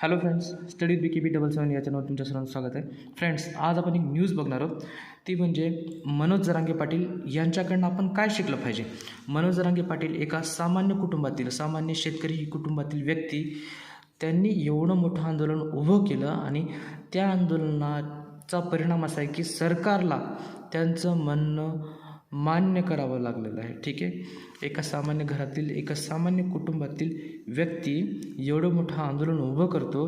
Hello friends study B K B double seven या चॅनलवर तुमच्या सर्वांचं स्वागत आहे. फ्रेंड्स आज आपण एक न्यूज बघणार आहोत. ती म्हणजे मनोज जरांगे पाटील यांच्याकडनं आपण काय शिकलं पाहिजे? मनोज जरांगे पाटील एका सामान्य कुटुंबातील सामान्य शेतकरी ही कुटुंबातील व्यक्ती. त्यांनी एवढं मोठं आंदोलन उभं केलं आणि त्या आंदोलनाचा परिणाम असा आहे की सरकारला त्यांचं म्हणणं मान्य करावं लागलेलं आहे. ठीक आहे? एका सामान्य घरातील एका सामान्य कुटुंबातील व्यक्ती एवढं मोठं आंदोलन उभं करतो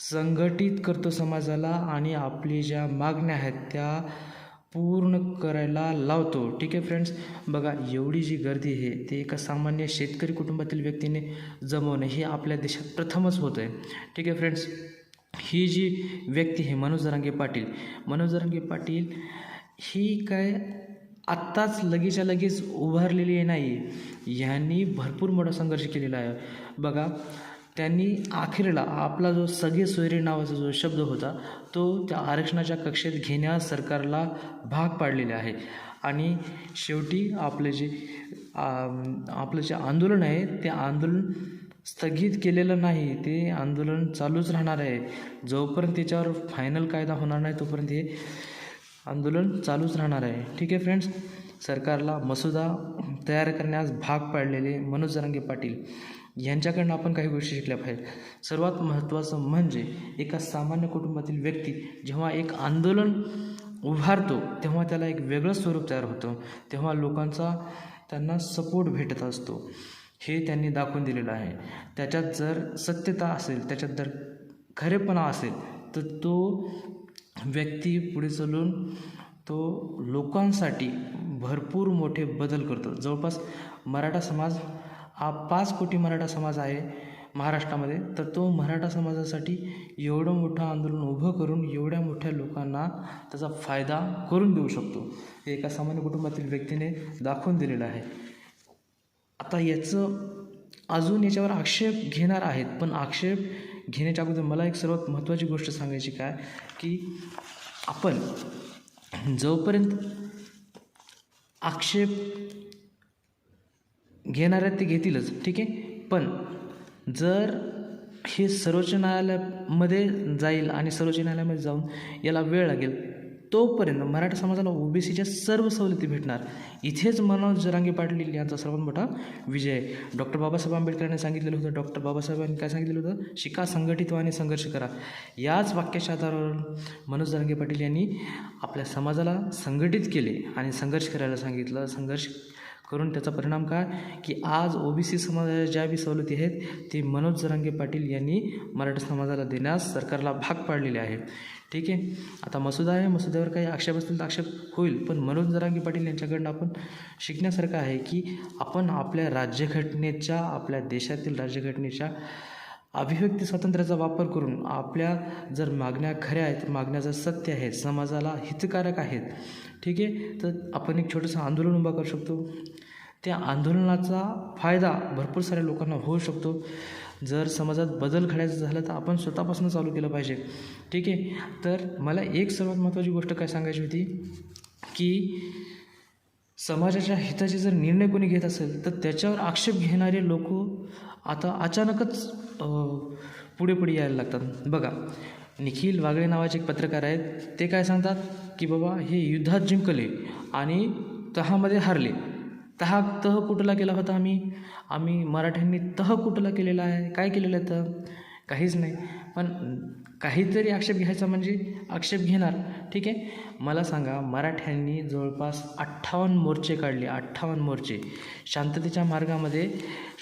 संघटित करतो समाजाला आणि आपली ज्या मागण्या आहेत त्या पूर्ण करायला लावतो. ठीक आहे फ्रेंड्स बघा एवढी जी गर्दी आहे ती एका सामान्य शेतकरी कुटुंबातील व्यक्तीने जमवणं हे आपल्या देशात प्रथमच होतं आहे ठीक आहे फ्रेंड्स ही जी व्यक्ती आहे मनोज जरांगे पाटील. मनोज जरांगे पाटील ही काय आत्ताच लगेचच्या लगेच उभारलेली आहे नाही ह्यांनी भरपूर मोठा संघर्ष केलेला आहे. बघा त्यांनी अखेरला आपला जो सगळे सोयरे नावाचा जो शब्द होता तो त्या आरक्षणाच्या कक्षेत घेण्यास सरकारला भाग पाडलेले आहे. आणि शेवटी आपले जे आपलं जे आंदोलन आहे ते आंदोलन स्थगित केलेलं नाही ते आंदोलन चालूच राहणार आहे. जोपर्यंत त्याच्यावर फायनल कायदा होणार नाही तोपर्यंत हे आंदोलन चालूच राहणार आहे. ठीक आहे फ्रेंड्स सरकारला मसुदा तयार करण्यास भाग पाडलेले मनोज जरांगे पाटील यांच्याकडनं आपण काही गोष्टी शिकल्या पाहिजेत. सर्वात महत्त्वाचं म्हणजे एका सामान्य कुटुंबातील व्यक्ती जेव्हा एक आंदोलन उभारतो तेव्हा त्याला एक वेगळं स्वरूप तयार होतं. तेव्हा लोकांचा त्यांना सपोर्ट भेटत असतो. हे त्यांनी दाखवून दिलेलं आहे. त्याच्यात जर सत्यता असेल त्याच्यात जर खरेपणा असेल तर तो व्यक्ती पुढे चालून तो लोकांसाठी भरपूर मोठे बदल करतो. जवळपास मराठा समाज हा पाच कोटी मराठा समाज आहे महाराष्ट्रामध्ये. तर तो मराठा समाजासाठी एवढं मोठं आंदोलन उभं करून एवढ्या मोठ्या लोकांना त्याचा फायदा करून देऊ शकतो. हे एका सामान्य कुटुंबातील व्यक्तीने दाखवून दिलेलं आहे. आता याचं अजून याच्यावर आक्षेप घेणार आहेत पण आक्षेप घेण्याच्या अगोदर मला एक सर्वात महत्त्वाची गोष्ट सांगायची काय? की आपण जोपर्यंत आक्षेप घेणाऱ्या ते घेतीलच ठीक आहे? पण जर हे सर्वोच्च न्यायालयामध्ये जाईल आणि सर्वोच्च न्यायालयामध्ये जाऊन याला वेळ लागेल तोपर्यंत मराठा समाजाला ओबीसीच्या सर्व सवलती भेटणार. इथेच मनोज जरांगे पाटील यांचा सर्वात मोठा विजय. डॉक्टर बाबासाहेब आंबेडकरांनी सांगितलेलं होतं. डॉक्टर बाबासाहेबांनी काय सांगितलेलं होतं? शिका संघटित आणि संघर्ष करा. याच वाक्याच्या आधारावर मनोज जरांगे पाटील यांनी आपल्या समाजाला संघटित केले आणि संघर्ष करायला सांगितलं. संघर्ष करून त्याचा परिणाम काय? की आज ओबीसी समाजाच्या ज्या बी सवलती आहेत ते मनोज जरांगे पाटील यांनी मराठा समाजाला देण्यास सरकारला भाग पाडलेले आहे. ठीक आहे? आता मसुदा आहे मसुद्यावर काही आक्षेप असतील तर आक्षेप होईल पण मनोज जरांगे पाटील यांच्याकडनं आपण शिकण्यासारखं आहे की आपण आपल्या राज्यघटनेच्या आपल्या देशातील राज्यघटनेच्या अभिव्यक्ती स्वातंत्र्याचा वापर करून आपल्या जर मागण्या खऱ्या आहेत मागण्या जर सत्य आहेत समाजाला हितकारक आहेत ठीक आहे? तर आपण एक छोटंसं आंदोलन उभा करू शकतो. त्या आंदोलनाचा फायदा भरपूर साऱ्या लोकांना होऊ शकतो. जर समाजात बदल घडायचं झालं तर आपण स्वतःपासून चालू केलं पाहिजे. ठीक आहे? तर मला एक सर्वात महत्त्वाची गोष्ट काय सांगायची होती? की समाजाच्या हिताचे जर निर्णय कोणी घेत असेल तर त्याच्यावर आक्षेप घेणारे लोक आता अचानकच पुढे पुढे यायला लागतात. बघा निखिल वागळे नावाचे एक पत्रकार आहेत. ते काय सांगतात? की बाबा हे युद्धात जिंकले आणि तहामध्ये हारले. तहा तह कुठला केला होता आम्ही? आम्ही मराठ्यांनी तह कुठला केलेला आहे? काय केलेलं आहे तर काहीच नाही. पण काहीतरी आक्षेप घ्यायचा म्हणजे आक्षेप घेणार. ठीक आहे? मला सांगा मराठ्यांनी जवळपास अठ्ठावन्न मोर्चे काढले. अठ्ठावन्न मोर्चे. शांततेच्या मार्गामध्ये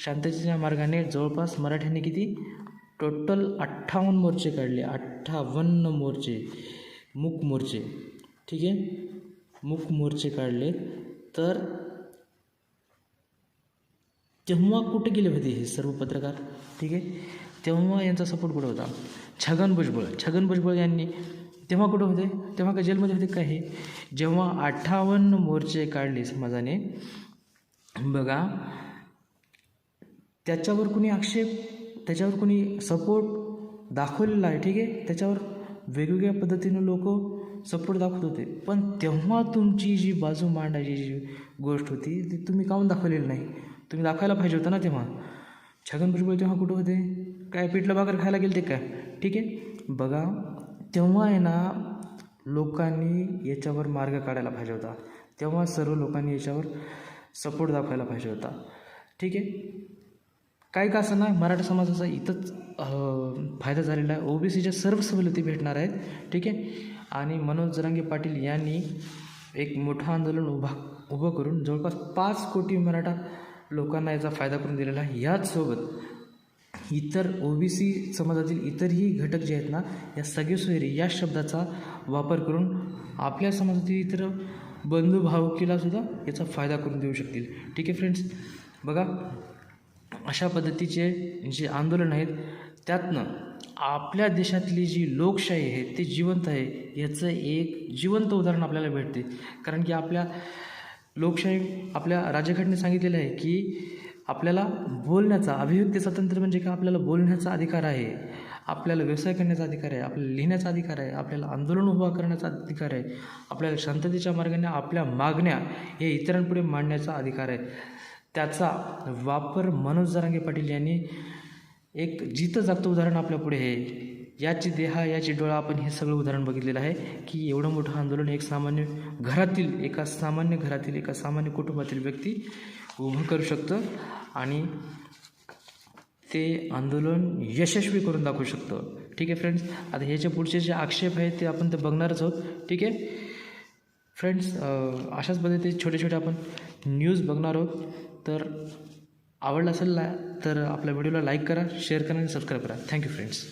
शांततेच्या मार्गाने जवळपास मराठ्यांनी किती? टोटल अठ्ठावन्न मोर्चे काढले. अठ्ठावन्न मोर्चे. मूक मोर्चे. ठीक आहे? मूक मोर्चे काढले. तर तेव्हा कुठे गेले होते हे सर्व पत्रकार? ठीक आहे? तेव्हा यांचा सपोर्ट कुठं होता? छगन भुजबळ. छगन भुजबळ यांनी तेव्हा कुठं होते? तेव्हा का जेलमध्ये होते का हे? जेव्हा अठ्ठावन्न मोर्चे काढले समाजाने बघा त्याच्यावर कुणी आक्षेप त्याच्यावर कुणी सपोर्ट दाखवलेला आहे ठीक आहे? त्याच्यावर वेगवेगळ्या पद्धतीनं लोक सपोर्ट दाखवत होते. पण तेव्हा तुमची जी बाजू मांडायची जी गोष्ट होती ती तुम्ही काऊन दाखवलेली नाही? तुम्ही दाखवायला पाहिजे होतं ना तेव्हा? छगन भुजबळ तेव्हा कुठं होते? काय पिठलं भाकर खायला गेले ते काय? ठीक आहे. बघा तेव्हा आहे ना लोकांनी याच्यावर मार्ग काढायला पाहिजे होता. तेव्हा सर्व लोकांनी याच्यावर सपोर्ट दाखवायला पाहिजे होता. ठीक आहे. काही का असं ना मराठा समाजाचा इथंच फायदा झालेला आहे. ओबीसीच्या सर्व सवलती भेटणार आहेत. ठीक आहे. आणि मनोज जरांगे पाटील यांनी एक मोठं आंदोलन उभा उभं करून जवळपास पाच कोटी मराठा लोकांना याचा फायदा करून दिलेला आहे. याचसोबत इतर ओ बी सी समाजातील इतरही घटक जे आहेत ना या सगळे सोयरे या शब्दाचा वापर करून आपल्या समाजातील इतर बंधू सुद्धा याचा फायदा करून देऊ शकतील. ठीक आहे फ्रेंड्स बघा अशा पद्धतीचे जे आंदोलन आहेत त्यातनं आपल्या देशातली जी लोकशाही आहे ती जिवंत आहे याचं एक जिवंत उदाहरण आपल्याला भेटते. कारण की आपल्या लोकशाही आपल्या राज्यघटनेत सांगितलेलं आहे की आपल्याला बोलण्याचा अभिव्यक्ती स्वातंत्र्य म्हणजे का आपल्याला बोलण्याचा अधिकार आहे. आपल्याला व्यवसाय करण्याचा अधिकार आहे. आपल्याला लिहिण्याचा अधिकार आहे. आपल्याला आंदोलन उभा करण्याचा अधिकार आहे. आपल्याला शांततेच्या मार्गाने आपल्या मागण्या हे इतरांपुढे मांडण्याचा अधिकार आहे. त्याचा वापर मनोज जरांगे पाटील यांनी एक जितं जागतं उदाहरण आपल्या पुढे आहे. याची देहा याची डोळा आपण हे सगळं उदाहरण बघितलेलं आहे की एवढं मोठं आंदोलन एक सामान्य घरातील एका सामान्य घरातील एका सामान्य कुटुंबातील व्यक्ती उभं करू शकतं आणि ते आंदोलन यशस्वी करून दाखवू शकतं. ठीक आहे फ्रेंड्स आता ह्याचे पुढचे जे आक्षेप आहेत ते आपण ते बघणारच आहोत. ठीक आहे? फ्रेंड्स अशाच पद्धतीचे छोटे छोटे आपण न्यूज बघणार आहोत. तर आवडलं असेल ना तर आपल्या व्हिडिओला लाईक करा शेअर करा आणि सबस्क्राईब करा. Thank you friends